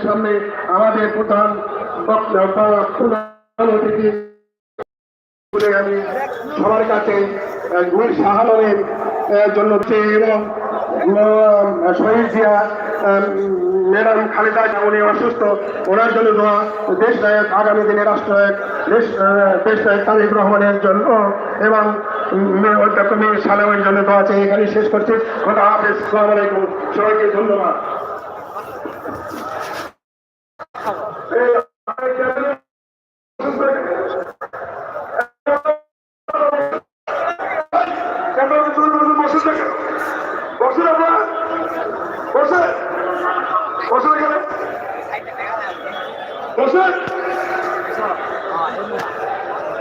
সামনে আমাদের প্রধান আমি সবার কাছে গুল শাহানের জন্য এবং শহীদ জিয়া ম্যাডাম খালেদা উনি অসুস্থ, ওনার জন্য দোয়া। দেশ নায়ক আগামী দিনে রাষ্ট্র নায়ক দেশ দেশ নায়ক তারেক রহমানের জন্য এবং সালামের জন্য দোয়া চেয়ে এখানে শেষ করছি। কথা হাফেজ সালাম আলাইকুম। সবাইকে ধন্যবাদ। বসে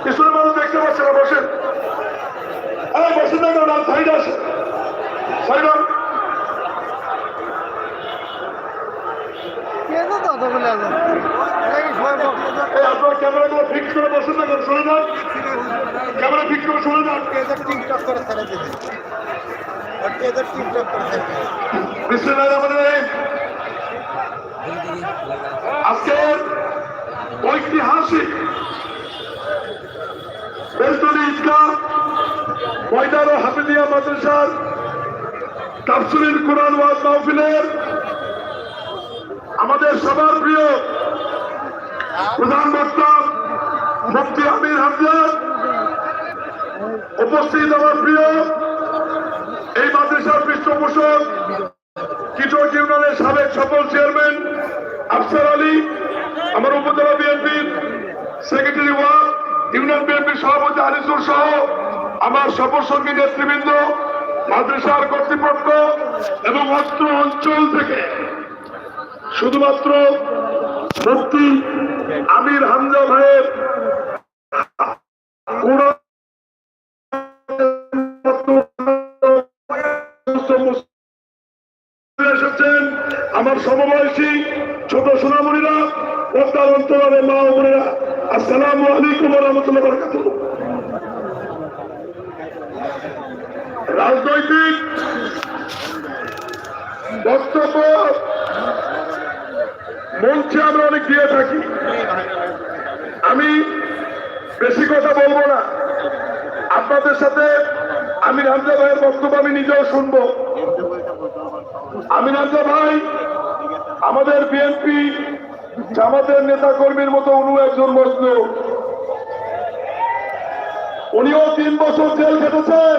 কিছুর মানুষ দেখতে পাচ্ছে না বসে হ্যাঁ বসে থাকো না সাইড আসে সাইড? এই এই আপনার ক্যামেরাগুলো ফিক্স করে বসে থাকুন শুনে যান। ক্যামেরা ফিক্স করে শুনে যান। টিকটক করে ছেড়ে দিবে টিকটক করে ছেড়ে ঐতিহাসিক বেলতলি ঈদগাহ, ময়দান ও মাদ্রাসার ওয়াজ মাহফিলের আমাদের সবার প্রিয় প্রধান বক্তা মুফতি আমির হামজা, উপস্থিত আমার প্রিয় এই মাদ্রাসার পৃষ্ঠপোষক, কিশোর ইউনিয়নের সাবেক সফল চেয়ারম্যান আফসার আলী, আমার বিএনপির ইউনিয়ন বিএনপির সভাপতি আনিসুর সহ আমার সফর নেতৃবৃন্দ, মাদ্রাসার কর্তৃপক্ষ এবং অস্ত্র অঞ্চল থেকে শুধুমাত্র মুক্তি আমির হামজা ভাইয়ের আমার সমবয়সী ছোট সোনামণিরা পদ্মার অন্তরের মা বোনেরা, আসসালামু আলাইকুম রহমতুল্লাহ বরকাত রাজনৈতিক বক্তব্য মঞ্চে আমরা অনেক দিয়ে থাকি। আমি বেশি কথা বলব না। আপনাদের সাথে আমির হামজা ভাইয়ের বক্তব্য আমি নিজেও শুনব। আমির হামজা ভাই আমাদের বিএনপি জামাতের নেতা কর্মীর মতো উনি একজন মজলু উনিও তিন বছর জেল খেটেছেন।